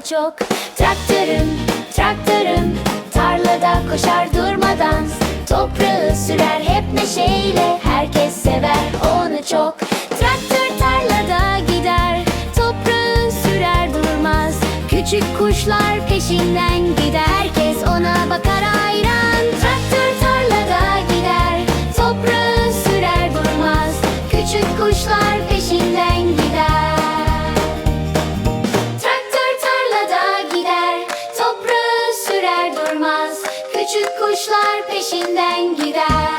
çok. Traktörüm, traktörüm Tarlada koşar durmadan. Toprağı sürer hep neşeyle Herkes sever onu çok. Traktör tarlada gider Toprağı sürer durmaz. Küçük kuşlar peşinden gider Herkes ona bakar hayran. Traktör tarlada gider Toprağı sürer durmaz. Küçük kuşlar Küçük kuşlar peşinden gider.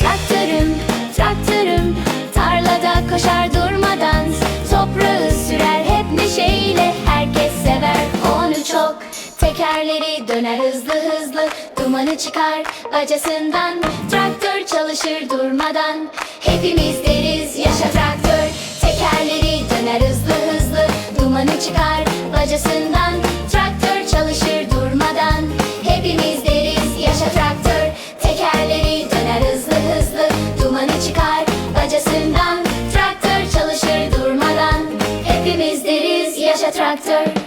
Traktörüm, traktörüm Tarlada koşar durmadan. Toprağı sürer hep neşeyle Herkes sever onu çok. Tekerleri döner hızlı hızlı Dumanı çıkar bacasından. Traktör çalışır durmadan Hepimiz deriz yaşa traktör. Tekerleri döner hızlı hızlı Dumanı çıkar bacasından bacasından Traktör çalışır durmadan. Hepimiz deriz yaşa traktör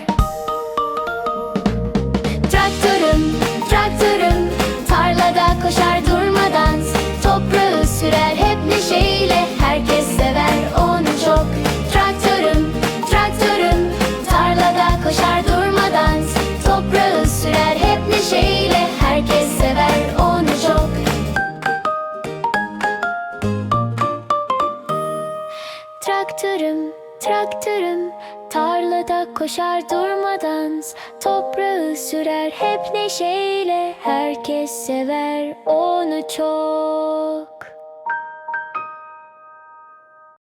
Traktörüm, traktörüm Tarlada koşar durmadan Toprağı sürer hep neşeyle. Herkes sever onu çok